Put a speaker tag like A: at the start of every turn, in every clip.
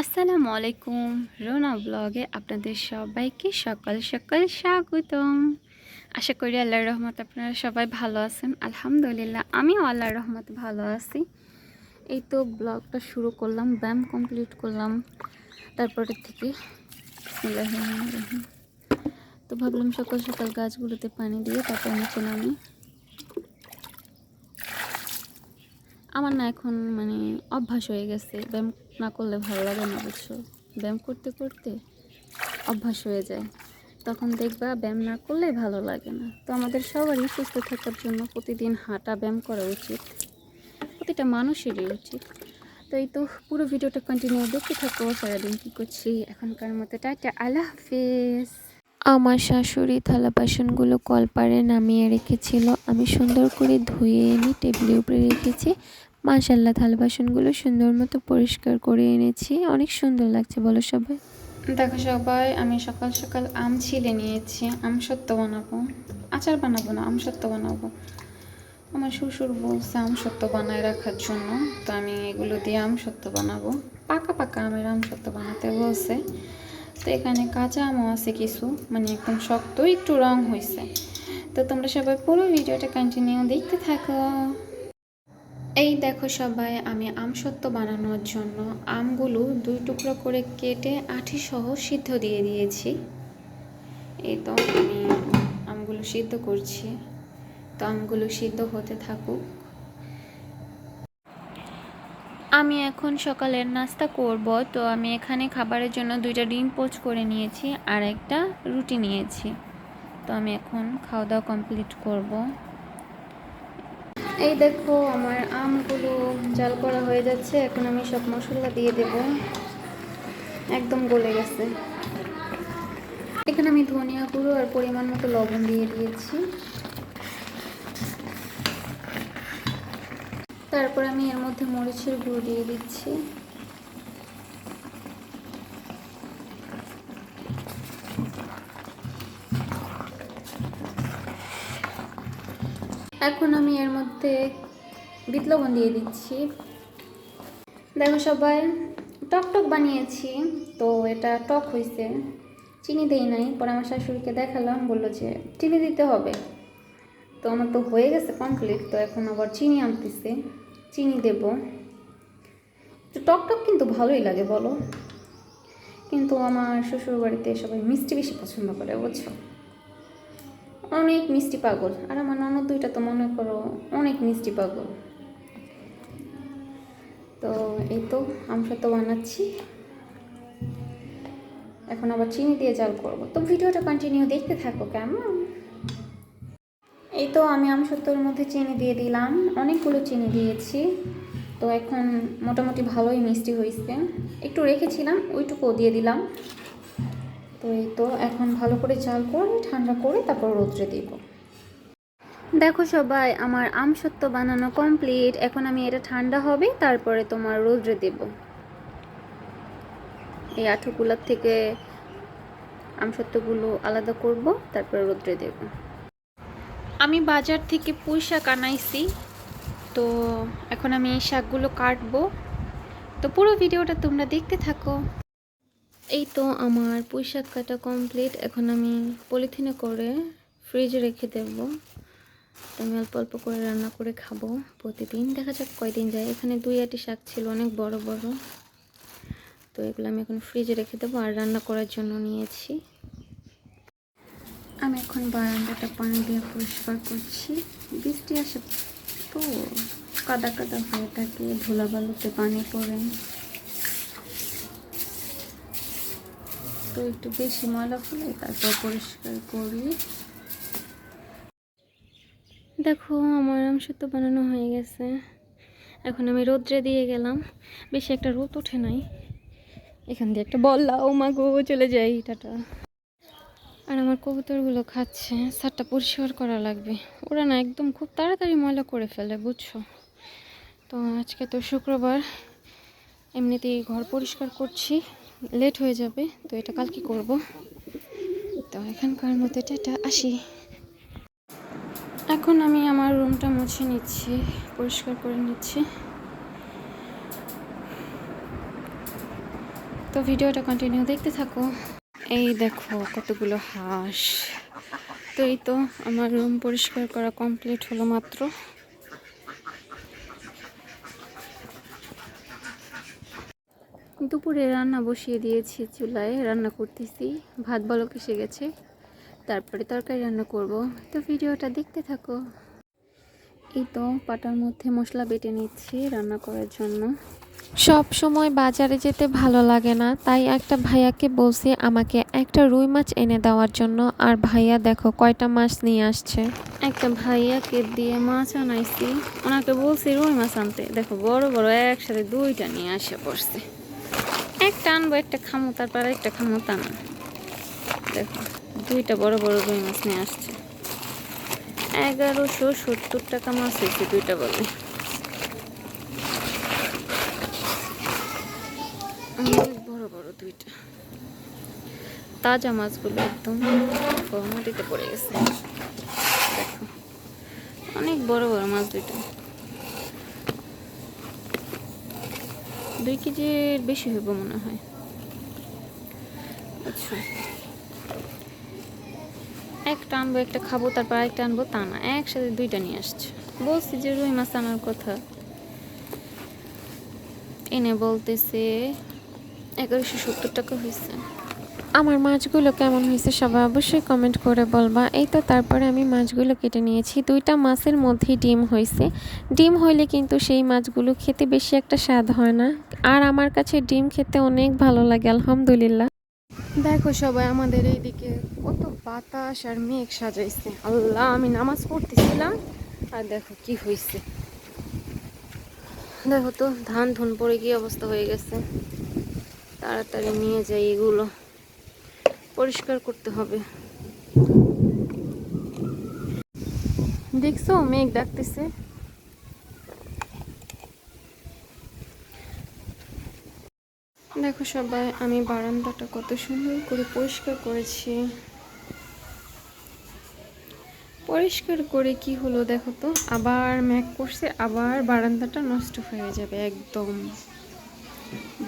A: আসসালামু আলাইকুম। রোনা ব্লগে আপনাদের সবাইকে সকাল সকাল স্বাগতম। আশা করি আল্লাহর রহমত আপনারা সবাই ভালো আছেন। আলহামদুলিল্লাহ, আমিও আল্লাহর রহমত ভালো আছি। এই তো ব্লগটা শুরু করলাম, ব্যায়াম কমপ্লিট করলাম। তারপরে থেকে। তো ভাবলাম সকাল সকাল গাছগুলোতে পানি দিয়ে তারপর নিচে নামি। আমার না এখন মানে অভ্যাস হয়ে গেছে। ব্যায়াম না করলে ভালো লাগে না, বুঝছ? ব্যায়াম করতে করতে অভ্যাস হয়ে যায়। তখন দেখবা ব্যায়াম না করলে ভালো লাগে না। তো আমাদের সবারই সুস্থ থাকার জন্য প্রতিদিন হাঁটা, ব্যায়াম করা উচিত। প্রতিটা মানুষেরই উচিত। তো এই তো পুরো ভিডিওটা কন্টিনিউ দেখতে থাকো। সারাদিন কী করছি? এখনকার মতো টাটা। আল্লাহ হাফেজ। আমার শাশুড়ি থালা বাসনগুলো কলপারে নামিয়ে রেখেছিল। আমি সুন্দর করে ধুয়ে এনে টেবিলের উপরে রেখেছি। মাশাল্লাহ থালা বাসনগুলো সুন্দর মতো পরিষ্কার করে এনেছি। অনেক সুন্দর লাগছে, বলো সবাই। দেখো সবাই, আমি সকাল সকাল আম ছিলে নিয়েছি। আম সত্য বানাবো। আচার বানাবো না, আম সত্য বানাবো। আমার শ্বশুর বলছে আম সত্য বানায় রাখার জন্য, তো আমি এগুলো দিয়ে আম সত্য বানাবো। পাকা পাকা আমের আম সত্য বানাতে বলছে। তো এখানে কাঁচা আমও আছে কিছু মানে একদম শক্ত, একটু রং হয়েছে তো তোমরা সবাই পুরো ভিডিওটা কন্টিনিউ দেখতে থাকো। এই দেখো সবাই, আমি আম সত্য বানানোর জন্য আমগুলো দুই টুকরো করে কেটে আঠি সহ সিদ্ধ দিয়ে দিয়েছি। এই তো আমি আমগুলো সিদ্ধ করছি। তো আমগুলো সিদ্ধ হতে থাকুক। আমি এখন সকালের নাস্তা করব। তো আমি এখানে খাবারের জন্য দুইটা ডিম পোচ করে নিয়েছি আর একটা রুটি নিয়েছি। তো আমি এখন খাওয়া দাওয়া কমপ্লিট করব। এই দেখো, আমার আমগুলো জাল করা হয়ে যাচ্ছে। এখন আমি সব মশলা দিয়ে দেব। একদম গলে গেছে। এখানে আমি ধনিয়া গুঁড়ো আর পরিমাণ মতো লবণ দিয়ে দিয়েছি। তারপর আমি এর মধ্যে মরিচের গুঁড়ো দিয়ে দিচ্ছি। এখন আমি এর মধ্যে বিট লবণ দিয়ে দিচ্ছি। দেখো সবাই, টক টক বানিয়েছি, তো এটা টক হয়েছে চিনি দেই নাই, পরে আমার শাশুড়িকে দেখালাম, বলল যে চিনি দিতে হবে। তো আমার তো হয়ে গেছে কমপ্লিট তো এখন আবার চিনি আনতেছে, চিনি দেব। তো টক টক কিন্তু ভালোই লাগে, বলো। কিন্তু আমার শ্বশুর বাড়িতে সবাই মিষ্টি বেশি পছন্দ করে, বুঝছ? অনেক মিষ্টি পাগল। আর আমার ননদ দুইটা তো মনে করো অনেক মিষ্টি পাগল। তো এই তো, আমরা তো বানাচ্ছি। এখন আবার চিনি দিয়ে জাল করব। তো ভিডিওটা কন্টিনিউ দেখতে থাকো কেমন? এই তো আমি আমসত্তর মধ্যে চিনি দিয়ে দিলাম। অনেকগুলো চিনি দিয়েছি। তো এখন মোটামুটি ভালোই মিষ্টি হয়েছে। একটু রেখেছিলাম, ওইটুকুও দিয়ে দিলাম। তো এই তো, এখন ভালো করে চাল করে, ঠান্ডা করে তারপর রোদ্রে দিব। দেখো সবাই, আমার আম সত্য বানানো কমপ্লিট এখন আমি এটা ঠান্ডা হবে, তারপরে তোমার রোদ্রে দেব। এই আঠুকুলার থেকে আমসত্ত্বগুলো আলাদা করব, তারপরে রোদ্রে দেব। আমি বাজার থেকে পুঁই শাক আনাইছি, তো এখন আমি এই শাকগুলো কাটবো। তো পুরো ভিডিওটা তোমরা দেখতে থাকো। এই তো আমার পুঁই শাক কাটা কমপ্লিট এখন আমি পলিথিনে করে ফ্রিজে রেখে দেব। আমি অল্প অল্প করে রান্না করে খাব প্রতিদিন। দেখা যাক কয়দিন যায়। এখানে দুই আটি শাক ছিল, অনেক বড় বড়। তো এগুলো আমি এখন ফ্রিজে রেখে দেবো আর রান্না করার জন্য নিয়েছি। আমি এখন বারান্দাটা পানি দিয়ে পরিষ্কার করছি। বৃষ্টি আসে তো কাদা কাদা হয়ে থাকে ধুলা বালুতে পানি পড়ে। তো একটু বেশি ময়লা ফেলে তারপর পরিষ্কার করি। দেখো, আমার অংশ তো বানানো হয়ে গেছে। এখন আমি রোদ্রে দিয়ে গেলাম। বেশি একটা রোদ ওঠে নাই। এখান দিয়ে একটা বললা ও মা গো চলে যাই, টাটা। আর আমার কবুতরগুলো খাচ্ছে। সারটা পরিষ্কার করা লাগবে। ওরা না একদম খুব তাড়াতাড়ি ময়লা করে ফেলে, বুঝছ? তো আজকে তো শুক্রবার। এমনিতেই ঘর পরিষ্কার করছি। লেট হয়ে যাবে, তো এটা কালকে করব। তো এখানকার মতো এটা আসি। এখন আমি আমার রুমটা মুছে নিচ্ছি, পরিষ্কার করে নিচ্ছি। তো ভিডিওটা কন্টিনিউ দেখতে থাকো। এই দেখো কতগুলো হাঁস। তো এই তো আমার রুম পরিষ্কার করা কমপ্লিট হলো মাত্র। দুপুরে রান্না বসিয়ে দিয়েছি চুলায় রান্না করতেছি। ভাত বলক এসে গেছে তারপরে তরকারি রান্না করব। তো ভিডিওটা দেখতে থাকো। এই তো পাটার মধ্যে মশলা বেটে নিচ্ছি রান্না করার জন্য।
B: সব সময় বাজারে যেতে ভালো লাগে না তাই একটা ভাইয়াকে বলছি আমাকে একটা রুই মাছ এনে দেওয়ার জন্য। আর ভাইয়া দেখো কয়টা মাছ নিয়ে আসছে।
A: একটা ভাইয়াকে দিয়ে মাছ আনাইছি। ওনাকে বলছি রুই মাছ আনতে। দেখো বড় বড় একসাথে দুইটা নিয়ে আসে পড়ছে একটা আনব, একটা খামো, তারপর একটা খামো, তা না। দেখো, দুইটা বড় বড় রুই মাছ নিয়ে আসছে। এগারোশো সত্তর টাকা মাছ হয়েছে দুইটা বলে। অনেক বড় বড় দুইটা। তাজা মাছগুলো একদম মাটিতে পড়ে গেছে। দেখো, অনেক বড় বড় মাছ দুইটা। দুই কেজির বেশি হইব মনে হয়। আচ্ছা। একটা আনব, একটা খাব, তারপর একটা আনব, তা না, একসাথে দুইটা নিয়ে আসছে। বলছি যে রুই মাছ আনার কথা। এনে বলতেছে, এগারোশো সত্তর টাকা হয়েছে
B: আমার মাছগুলো কেমন হয়েছে সবাই অবশ্যই কমেন্ট করে বলবা। এই তো তারপরে আমি মাছগুলো কেটে নিয়েছি। দুইটা মাছের মধ্যেই ডিম হয়েছে। ডিম হইলে কিন্তু সেই মাছগুলো খেতে বেশি একটা স্বাদ হয় না। আর আমার কাছে ডিম খেতে অনেক ভালো লাগে, আলহামদুলিল্লাহ।
A: দেখো সবাই, আমাদের এইদিকে কত বাতাস আর মেঘ সাজাইছে। আল্লাহ, আমি নামাজ পড়তেছিলাম, আর দেখো কি হয়েছে। দেখো তো, ধান ধুন পড়ে গিয়ে অবস্থা হয়ে গেছে। তাড়াতাড়ি নিয়ে যাই এগুলো। পরিষ্কার করতে হবে। দেখছ, মেঘ ডাকতেছে। দেখো সবাই, আমি বারান্দাটা কত সুন্দর করে পরিষ্কার করেছি। পরিষ্কার করে কি হলো দেখো তো? আবার ম্যাক করছে, আবার বারান্দাটা নষ্ট হয়ে যাবে একদম।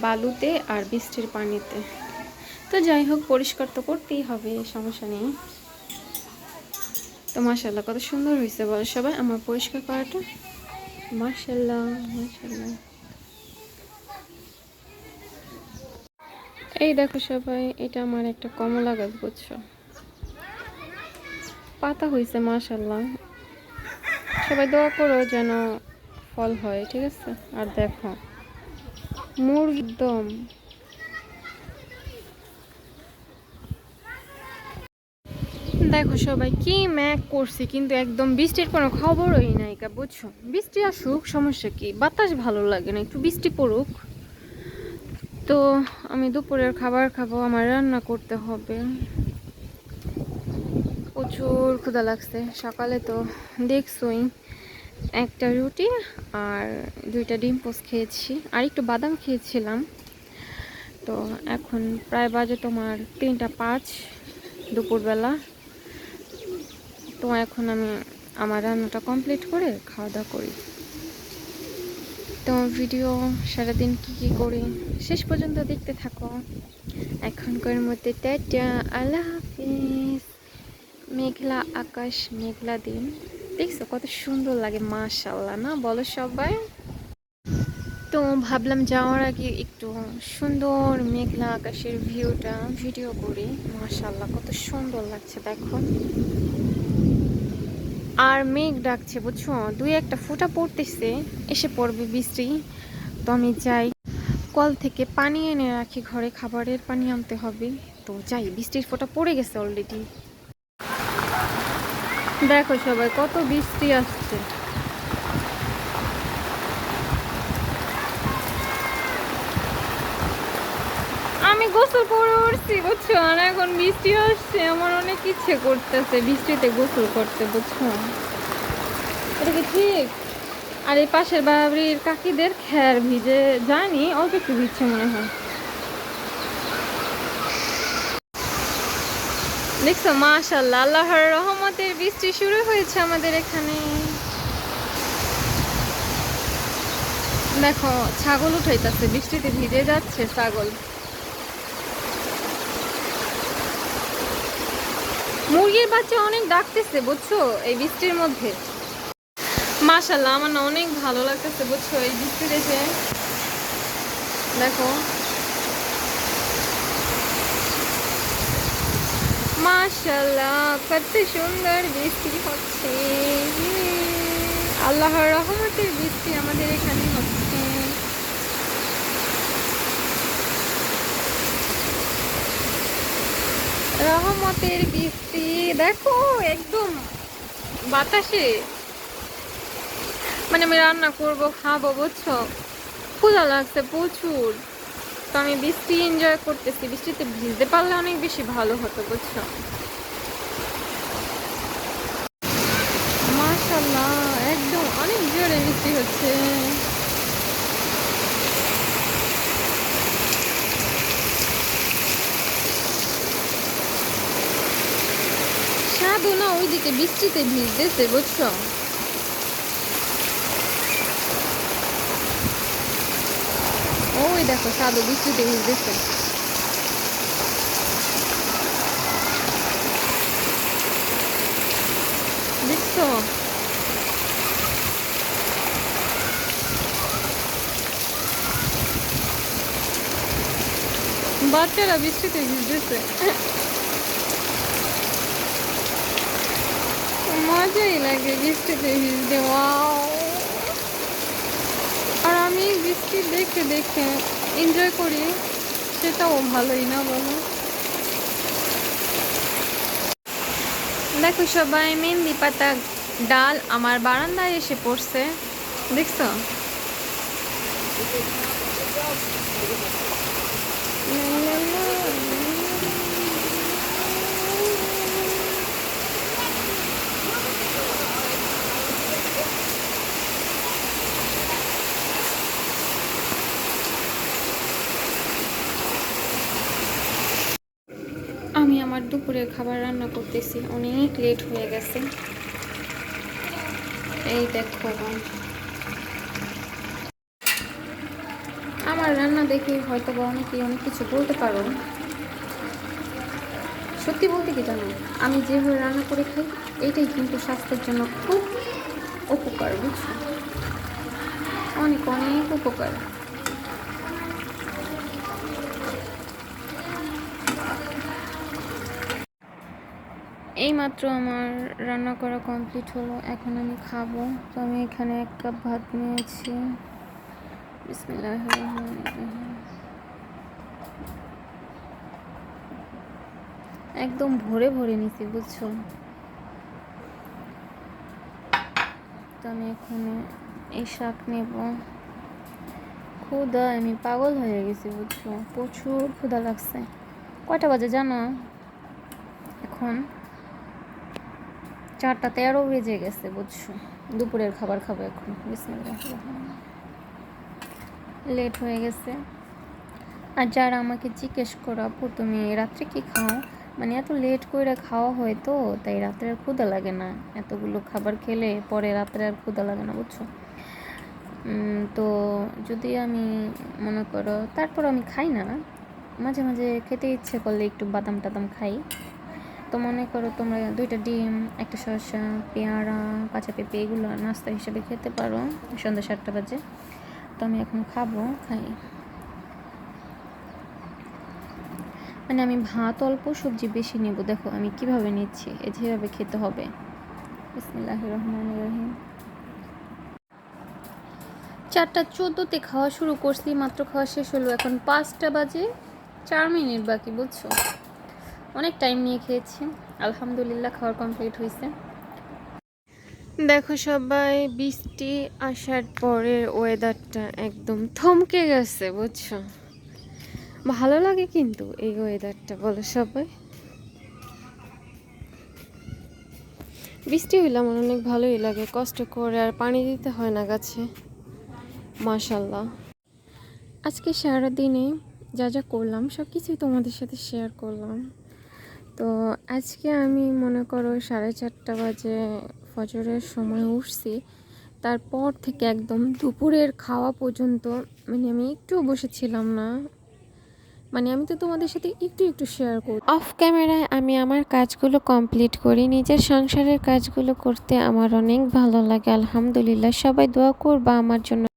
A: বালুতে আর বৃষ্টির পানিতে। তো যাই হোক, পরিষ্কার তো করতেই হবে, সমস্যা নেই। তো মার্শাল্লাহ কত সুন্দর হয়েছে বলো সবাই, আমার পরিষ্কার করাটা। মার্শাল্লাহ মার্শাল্লাহ এই দেখো সবাই, এটা আমার একটা কমলা গাছ, বুঝছ? পাতা হয়েছে মাশাল্লাহ সবাই দোয়া করো যেন ফল হয়, ঠিক আছে? আর দেখো, মুরগি একদম দেখো সবাই, কি ম্যাক করছি, কিন্তু একদম বৃষ্টির কোনো খবরই নাই কা, বুঝছ? বৃষ্টি আসুক, সমস্যা কি? বাতাস ভালো লাগে না, একটু বৃষ্টি পড়ুক। তো আমি দুপুরের খাবার খাব, আমার রান্না করতে হবে। প্রচুর ক্ষুধা লাগছে, সকালে তো দেখছই। একটা রুটি আর দুইটা ডিম পোস খেয়েছি, আর একটু বাদাম খেয়েছিলাম। তো এখন প্রায় বাজে তোমার তিনটা পাঁচ, দুপুরবেলা। তো এখন আমি আমার রান্নাটা কমপ্লিট করে খাওয়া দাওয়া করি। তো ভিডিও সারাদিন কি কি করি শেষ পর্যন্ত দেখতে থাকো। এখনকার মধ্যে টাটা, আল্লাহ হাফিজ। মেঘলা আকাশ, মেঘলা দিন। দেখছ কত সুন্দর লাগে মাশাল্লাহ না বলো সবাই? তো ভাবলাম যাওয়ার আগে একটু সুন্দর মেঘলা আকাশের ভিউটা ভিডিও করি। মাশাল্লাহ কত সুন্দর লাগছে, দেখো। আর মেঘ ডাকছে, বুঝছ? দুই একটা ফোঁটা পড়তেছে, এসে পড়বে বৃষ্টি। তো আমি যাই। কল থেকে পানি এনে রাখি ঘরে, খাবারের পানি আনতে হবে। তো যাই, বৃষ্টির ফোঁটা পড়ে গেছে অলরেডি দেখো সবাই, কত বৃষ্টি আসছে। আমি গোসল করে উঠছি, বুঝছ? আর এখন বৃষ্টি আসছে, আমার অনেক ইচ্ছে করতেছে বৃষ্টিতে গোসল করতে, বুঝছ? এটা কি ঠিক? আর এই পাশের বাড়ির কাকিদের খ্যার ভিজে জানি, অল্প একটু ভিজছে মনে হয়। দেখছ মাশাল্লাহ আল্লাহর রহমতের বৃষ্টি শুরু হয়েছে আমাদের এখানে। দেখো, ছাগল উঠাইতেছে, বৃষ্টিতে ভিজে যাচ্ছে ছাগল। মুরগির বাচ্চা অনেক ডাকতেছে, বুঝছ? এই বৃষ্টির মধ্যে। মাশাল্লাহ আমার না অনেক ভালো লাগতেছে, বুঝছ? এই বৃষ্টি দেখে। দেখো। মাশাল্লাহ কত সুন্দর বৃষ্টি হচ্ছে। আল্লাহর রহমতের বৃষ্টি আমাদের এখানে হচ্ছে। রহমতের বৃষ্টি দেখো, একদম বাতাসে। মানে আমি রান্না করব, খাব, বুঝছ? ক্ষুধা লাগছে প্রচুর। তো আমি বৃষ্টি এনজয় করতেছি। বৃষ্টিতে ভিজতে পারলে অনেক বেশি ভালো হতো, বুঝছ? মাশাল্লাহ, একদম অনেক জোরে বৃষ্টি হচ্ছে। না ওইদিকে বৃষ্টিতে ভিজতেছে বুঝছ ওই দেখো সাধু বৃষ্টিতে ভিজতেছে দেখছ বাচ্চারা বৃষ্টিতে ভিজতেছে মজাই লাগে ভিজতে ওয়াও আর আমি বৃষ্টি দেখে দেখে এনজয় করি, সেটাও ভালোই না বলো। দেখো সবাই, মেহেন্দি পাতা ডাল আমার বারান্দায় এসে পড়ছে, দেখছ? আমার দুপুরের খাবার রান্না করতেছি। অনেক লেট হয়ে গেছে। এই দেখো আমার রান্না দেখে হয়তো বা অনেকে অনেক কিছু বলতে পারো সত্যি বলতে কি জানো? আমি যেভাবে রান্না করে খাই এইটাই কিন্তু স্বাস্থ্যের জন্য খুব উপকার, বুঝছ? অনেক অনেক উপকার। এইমাত্র আমার রান্না করা কমপ্লিট হলো। এখন আমি খাব। তো আমি এখানে এক কাপ ভাত নিয়েছি। একদম ভরে ভরে নিছি, বুঝছ? তো আমি এখানে এই শাক নেব। ক্ষুদা, আমি পাগল হয়ে গেছি, বুঝছ? প্রচুর ক্ষুদা লাগছে। কয়টা বাজে জানো? এখন চারটা তেরো বেজে গেছে, বুঝছ? দুপুরের খাবার খাব এখন। লেট হয়ে গেছে। আর যারা আমাকে জিজ্ঞেস করো, আপু, তুমি রাত্রে কি খাও? মানে এত লেট করে খাওয়া হয় তো, তাই রাত্রে আর ক্ষুদা লাগে না। এতগুলো খাবার খেলে পরে রাত্রে আর ক্ষুদা লাগে না, বুঝছ? তো যদি আমি মনে করো, তারপর আমি খাই না। মাঝে মাঝে খেতে ইচ্ছে করলে একটু বাদাম টাদাম খাই। তো মনে করো তোমরা দুইটা ডিম, একটা শসা, পেয়ারা, কাঁচা পেঁপে, এগুলো নাস্তা হিসেবে খেতে পারো। সন্ধ্যা সাতটা বাজে। তো আমি এখন খাব, খাই। মানে আমি ভাত অল্প, সবজি বেশি নেব। দেখো, আমি কীভাবে নিচ্ছি, এ যেভাবে খেতে হবে। রহমান রহিম। চারটা চোদ্দোতে খাওয়া শুরু করছি, মাত্র খাওয়া শেষ হলো। এখন পাঁচটা বাজে, চার মিনিট বাকি, বুঝছ? অনেক টাইম নিয়ে খেয়েছি। আলহামদুলিল্লাহ, খাওয়ার কমপ্লিট হয়েছে
B: দেখো সবাই, বৃষ্টি আসার পরের ওয়েদারটা একদম থমকে গেছে, বুঝছ? ভালো লাগে কিন্তু এই ওয়েদারটা বলো সবাই। বৃষ্টি হইলে আমার অনেক ভালোই লাগে, কষ্ট করে আর পানি দিতে হয় না গাছে। মাশাল্লাহ আজকে সারাদিনে যা যা করলাম সব কিছুই তোমাদের সাথে শেয়ার করলাম। তো আজকে আমি মনে করো সাড়ে চারটা বাজে ফজরের সময় উঠছি। তারপর থেকে একদম দুপুরের খাওয়া পর্যন্ত মানে আমি একটুও বসেছিলাম না।
C: মানে আমি তো তোমাদের সাথে একটু একটু শেয়ার করি
A: অফ ক্যামেরায় আমি আমার কাজগুলো কমপ্লিট করি, নিজের সংসারের কাজগুলো করতে আমার অনেক ভালো লাগে। আলহামদুলিল্লাহ, সবাই দোয়া করবা আমার জন্য।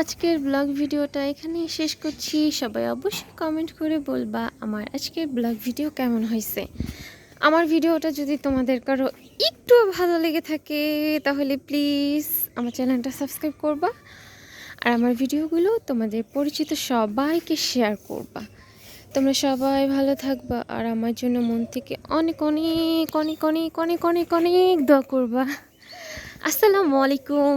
A: আজকের ব্লগ ভিডিওটা এখানে শেষ করছি। সবাই অবশ্যই কমেন্ট করে বলবা আমার আজকের ব্লগ ভিডিও কেমন হয়েছে। আমার ভিডিওটা যদি তোমাদের কারও একটু ভালো লেগে থাকে, তাহলে প্লিজ আমার চ্যানেলটা সাবস্ক্রাইব করবা। আর আমার ভিডিওগুলো তোমাদের পরিচিত সবাইকে শেয়ার করবা। তোমরা সবাই ভালো থাকবা আর আমার জন্য মন থেকে অনেক অনেক অনেক অনেক অনেক অনেক অনেক দোয়া করবা। আসসালামু আলাইকুম।